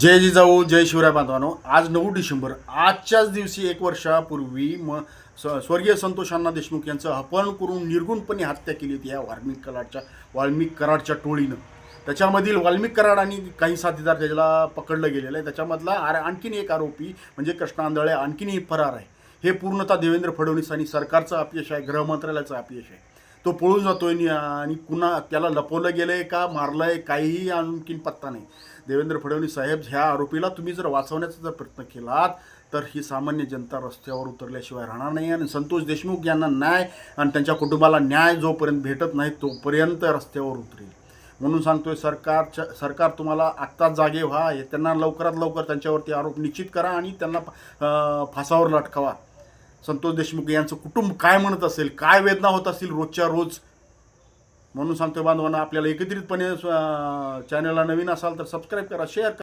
जय जिजाऊ जय शिवराय बांधवानो. आज नऊ डिसेंबर आजच्याच दिवशी एक वर्षापूर्वी म स- स्वर्गीय संतोषांना देशमुख यांचं अपहरण करून निर्गुणपणे हत्या केली होती या वाल्मिक कराडच्या वाल्मिक कराडच्या टोळीनं. त्याच्यामधील वाल्मिक कराड आणि काही साथीदार त्याला पकडलं गेलेलं आहे. त्याच्यामधला आर आणखीन एक आरोपी म्हणजे कृष्णा आंधळे आणखीनही फरार आहे. हे पूर्णतः देवेंद्र फडणवीस आणि सरकारचं अपयश आहे गृहमंत्रालयाचं अपयश आहे. तो पळून जातोय नि- आणि कुणा त्याला लपवलं गेलंय का मारलंय काहीही आणखीन पत्ता नाही. देवेंद्र फडणवीस साहेब ह्या आरोपीला तुम्ही जर वाचवण्याचा जर प्रयत्न केलात तर ही सामान्य जनता रस्त्यावर उतरल्याशिवाय राहणार नाही आणि संतोष देशमुख यांना न्याय आणि त्यांच्या कुटुंबाला न्याय जोपर्यंत भेटत नाही तोपर्यंत रस्त्यावर उतरेल. म्हणून सांगतोय सरकारच्या सरकार तुम्हाला आत्ताच जागे व्हा हे त्यांना लवकरात लवकर त्यांच्यावरती आरोप निश्चित करा आणि त्यांना फासावर लटकावा. संतोष देशमुख यांचं कुटुंब काय म्हणत असेल काय वेदना होत असतील रोजच्या रोज? म्हणून सांगतोय बांधवांना आपल्याला एकत्रितपणे चॅनलला नवीन असाल तर सबस्क्राईब करा शेअर करा.